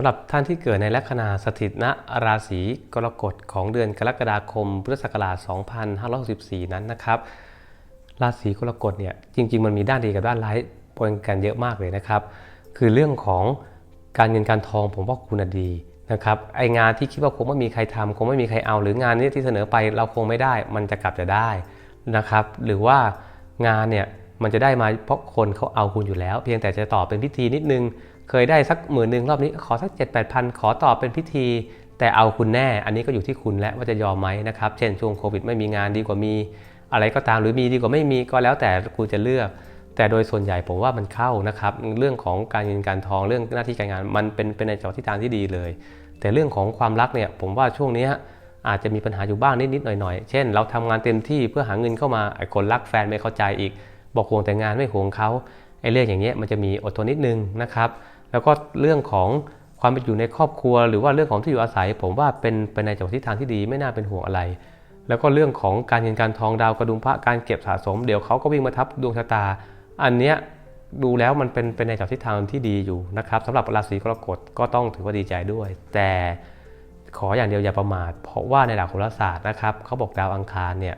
ำหรับท่านที่เกิดในลัคนาสถิตณราศีกรกฎของเดือนกรกฎาคมพุทธศักราช 2564 นั้นนะครับ ราศีกรกฎเนี่ยจริง ๆ มันมีด้านดีกับด้านร้ายปนกันเยอะมากเลยนะครับ คือเรื่องของการเงินการทองผมว่าคุณดีนะครับไองานที่คิดว่าคงไม่มีใครทำคงไม่มีใครเอา หรืองานนี้ที่เสนอไปเราคงไม่ได้ มันจะกลับจะได้นะครับ หรือว่างานเนี่ย มันจะได้มาเพราะคนเขาเอาคุณอยู่แล้ว เพียงแต่จะต่อเป็นพิธีนิดนึง เคยได้สักหมื่นหนึ่งรอบนี้ขอสัก 7 8 0 0 0 ขอต่อเป็นพิธี แต่เอาคุณแน่ อันนี้ก็อยู่ที่คุณและว่าจะยอมไหมนะครับ เช่นช่วงโควิดไม่มีงานดีกว่ามี อะไรก็ตามหรือมีดีกว่าไม่มีก็แล้วแต่คุณจะเลือก แต่โดยส่วนใหญ่ผมว่ามันเข้านะครับเรื่องของการเงินการทองเรื่องหน้าที่การงานมันเป็นเป็นในจอที่ทางที่ดีเลย แต่เรื่องของความรักเนี่ยผมว่าช่วงนี้อาจจะมีปัญหาอยู่บ้างนิดๆหน่อยๆ เช่น เราทำงานเต็มที่เพื่อหาเงินเข้ามาไอ้คนรักแฟนไม่เข้าใจอีก บอกห่วงแต่งานไม่ห่วงเขาไอ้เรื่องอย่างเงี้ยมันจะมีอดทนนิดนึงนะครับ แล้วก็เรื่องของความเป็นอยู่ในครอบครัว หรือว่าเรื่องของที่อยู่อาศัย ผมว่าเป็นเป็นในจังหวะทิศทางที่ดีไม่น่าเป็นห่วงอะไร แล้วก็เรื่องของการเงินการทองดาวกระดุมพระการเก็บสะสม เดี๋ยวเขาก็วิ่งมาทับดวงชะตา อันเนี้ยดูแล้วมันเป็นเป็นในจังหวะทิศทางที่ดีอยู่นะครับสำหรับราศีกรกฎก็ต้องถือว่าดีใจด้วย แต่ขออย่างเดียวอย่าประมาท เพราะว่าในหลักโหราศาสตร์นะครับเขาบอกดาวอังคารเนี่ย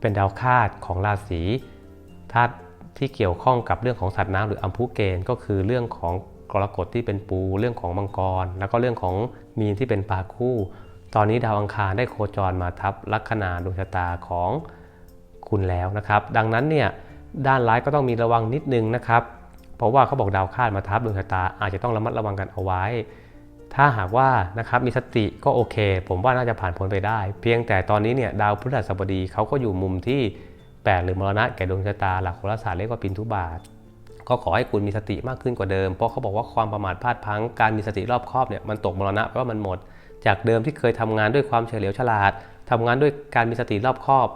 เป็นดาวคาดของราศี ธาตุที่เกี่ยวข้องกับเรื่องของสัตว์น้ำหรืออัมพุเกณฑ์ก็คือเรื่องของกรกฎที่เป็นปู เรื่องของมังกร แล้วก็เรื่องของมีนที่เป็นปลาคู่ ตอนนี้ดาวอังคารได้โคจรมาทับลัคนาดวงชะตาของคุณแล้วนะครับ ดังนั้นเนี่ยด้านร้ายก็ต้องมีระวังนิดนึงนะครับ เพราะว่าเขาบอกดาวคาดมาทับดวงชะตาอาจจะต้องระมัดระวังกันเอาไว้ ถ้าหากว่านะครับมีสติก็โอเค ผมว่าน่าจะผ่านพ้นไปได้ เพียงแต่ตอนนี้เนี่ยดาวพฤหัสบดีเขาก็อยู่มุมที่ 8 หรือมรณะแก่ดวงชะตาหลักโหราศาสตร์เรียกว่าปินทุบาท ก็ขอให้คุณมีสติมากขึ้นกว่าเดิม เพราะเขาบอกว่าความประมาทพลาดพังการมีสติรอบคอบเนี่ยมันตกมรณะเพราะว่ามันหมด จากเดิมที่เคยทำงานด้วยความเฉลียวฉลาดทำงานด้วยการมีสติรอบคอบ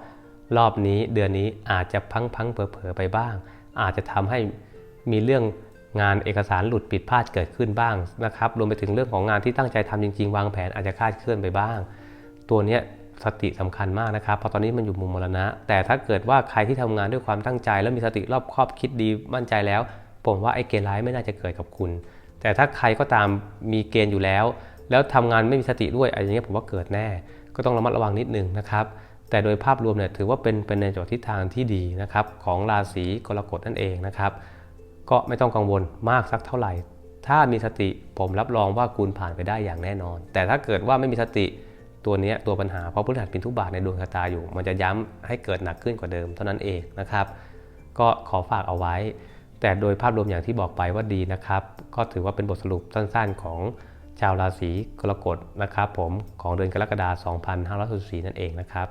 รอบนี้เดือนนี้อาจจะพังพังเผลอไปบ้าง อาจจะทำให้มีเรื่องงานเอกสารหลุดผิดพลาดเกิดขึ้นบ้างนะครับรวมไปถึงเรื่องของงานที่ตั้งใจทำจริง ๆ วางแผนอาจจะคลาดเคลื่อนไปบ้าง ตัวเนี้ย สติสำคัญมากนะครับเพราะตอนนี้มันอยู่มุมมรณะ แต่ถ้าเกิดว่าใครที่ทำงานด้วยความตั้งใจ แล้วมีสติรอบครอบคิดดีมั่นใจแล้ว ผมว่าไอ้เกณฑ์ร้ายไม่น่าจะเกิดกับคุณ แต่ถ้าใครก็ตามมีเกณฑ์อยู่แล้ว แล้วทำงานไม่มีสติด้วยอะไรอย่างเงี้ยผมว่าเกิดแน่ ก็ต้องระมัดระวังนิดนึงนะครับแต่โดยภาพรวมเนี่ยถือว่าเป็นเป็นในจังหวะทิศทางที่ดีนะครับของราศีกรกฎนั่นเองนะครับ ก็ไม่ต้องกังวลมากสักเท่าไหร่ ถ้ามีสติผมรับรองว่าคุณผ่านไปได้อย่างแน่นอน แต่ถ้าเกิดว่าไม่มีสติ ตัวนี้ตัวปัญหาเพราะพฤหัสเป็นทุกบาทในดวงชะตาอยู่ มันจะย้ำให้เกิดหนักขึ้นกว่าเดิมเท่านั้นเองนะครับ ก็ขอฝากเอาไว้ แต่โดยภาพรวมอย่างที่บอกไปว่าดีนะครับ ก็ถือว่าเป็นบทสรุปสั้นๆของชาวราศีกรกฎนะครับ ผมของเดือนกรกฎาคม 2564 นั่นเองนะครับ